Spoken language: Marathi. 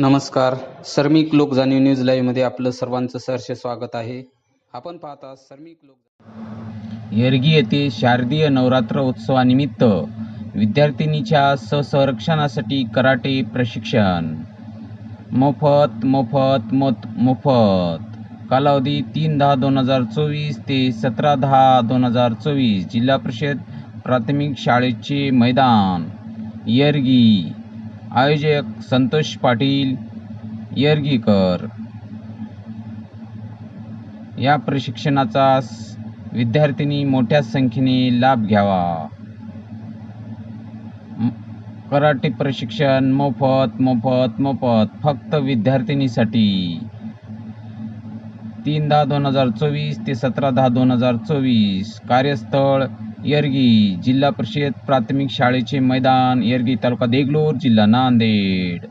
नमस्कार. सर्मिक लोक जाणीव न्यूज लाईव्हमध्ये आपलं सर्वांचं सहर्ष स्वागत आहे. आपण पाहता सर्मिक लोक येरगी येथे शारदीय नवरात्र उत्सवानिमित्त विद्यार्थिनीच्या ससंरक्षणासाठी कराटे प्रशिक्षण. मोफत मोफत मोत मोफत. कालावधी तीन दहा दोन हजार चोवीस ते सतरा दहा दोन हजार चोवीस. जिल्हा परिषद प्राथमिक शाळेचे मैदान. येरगी. आयोजक संतोष पाटील येरगीकर. या प्रशिक्षणाचा विद्यार्थ्यांनी विद्यार्थिनी मोठ्या संख्येने लाभ घ्यावा. कराटे प्रशिक्षण मोफत मोफत मोफत फक्त विद्यार्थिनीसाठी. तीन दहा दोन हजार चोवीस ते सतरा दहा दोन हजार चोवीस. कार्यस्थळ येरगी जिल्हा परिषद प्राथमिक शाळेचे मैदान येरगी तालुका देगलूर जिल्हा नांदेड.